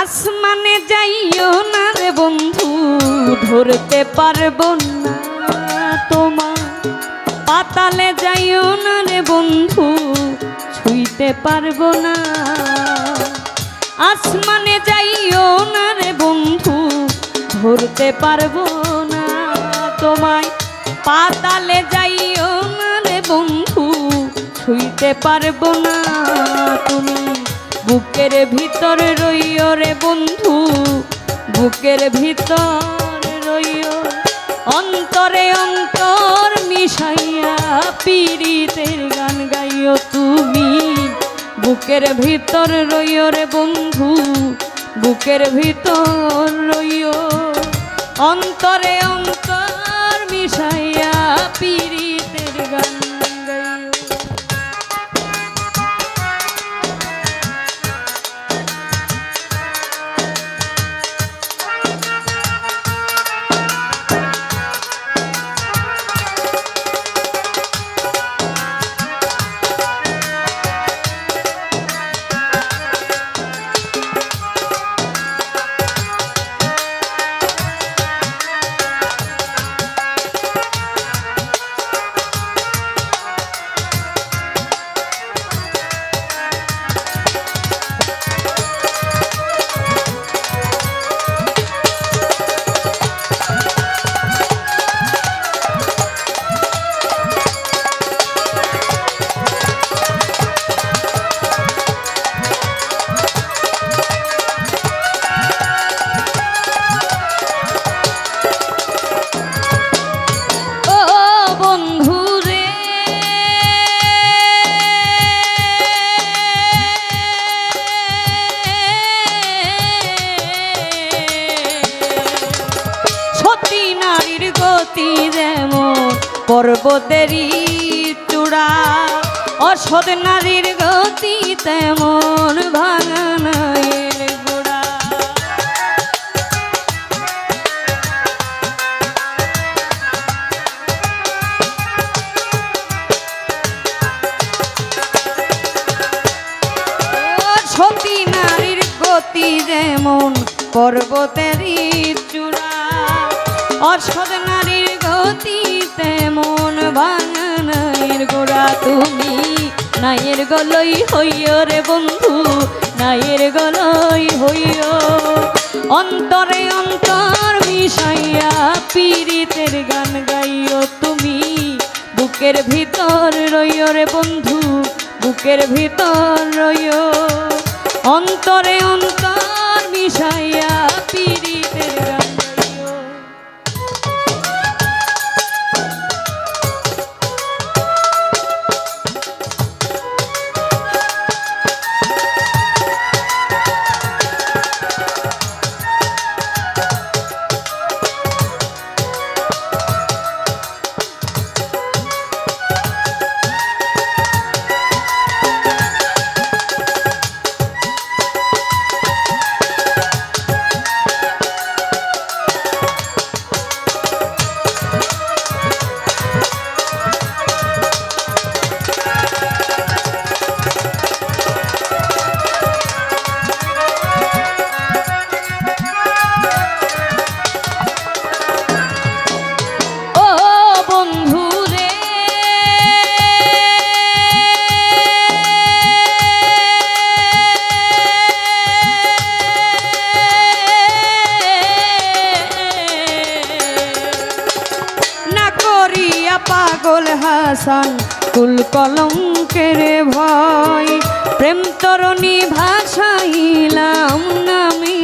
আসমানে যাইও না রে বন্ধু, ধরতে পারব না তোমার পাতালে যাইও না রে বন্ধু, ছুঁইতে পারব না। আসমানে যাইও না রে বন্ধু, ধরতে পারব না তোমায়। পাতালে যাইও না রে বন্ধু ছুঁইতে পারব না তুমি। বুকের ভিতর রইও রে বন্ধু, বুকের ভিতর রইও। অন্তরে অন্তর মিশাইয়া পীড়িতের গান গাইও তুমি। বুকের ভিতর রইও রে বন্ধু, বুকের ভিতর রইও। অন্তরে অন্তর মিশাইয়া পীড়িতের গান পর্বতেরই চূড়া। অসৎ নারীর গতি তেমন ও সতী নারীর গতি যেমন পর্বতেরই চূড়া। অসৎ নারীর তুমি নাইয়ের গলই হইও রে বন্ধু নাইয়ের গলই হইও। অন্তরে অন্তর মিশাইয়া পীড়িতের গান গাইও তুমি, বুকের ভিতর রইও রে বন্ধু, বুকের ভিতর রইও। অন্তরে অন্তর হাসান কুল কলঙ্কের ভয়। প্রেম তরণী ভাষাইলাম নামি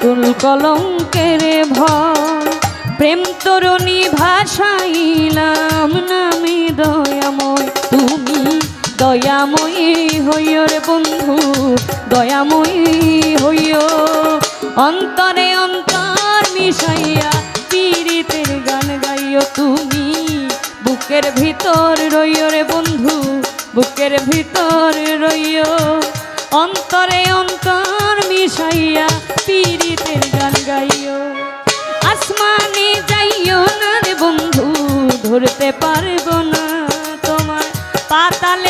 তুল কলঙ্কের ভয়। প্রেম তরুণী ভাষাইলাম দয়াময়ী হইও রে বন্ধু, দয়াময়ী হইও। অন্তরে অন্তর মিশাইয়া পীড়িতের গান গাইও তুমি। বুকের ভিতর রইও রে বন্ধু, বুকের ভিতর রইও। অন্তরে অন্তর মিশাইয়া পীড়িতের গান গাইও। আসমানে যাইও না রে বন্ধু, ধরতে পারব না তোমার পাতালে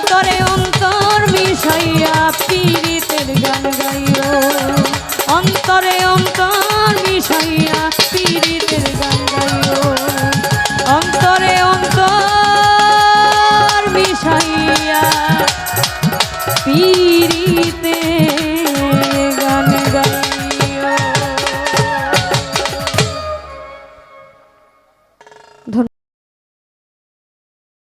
পীড়িতে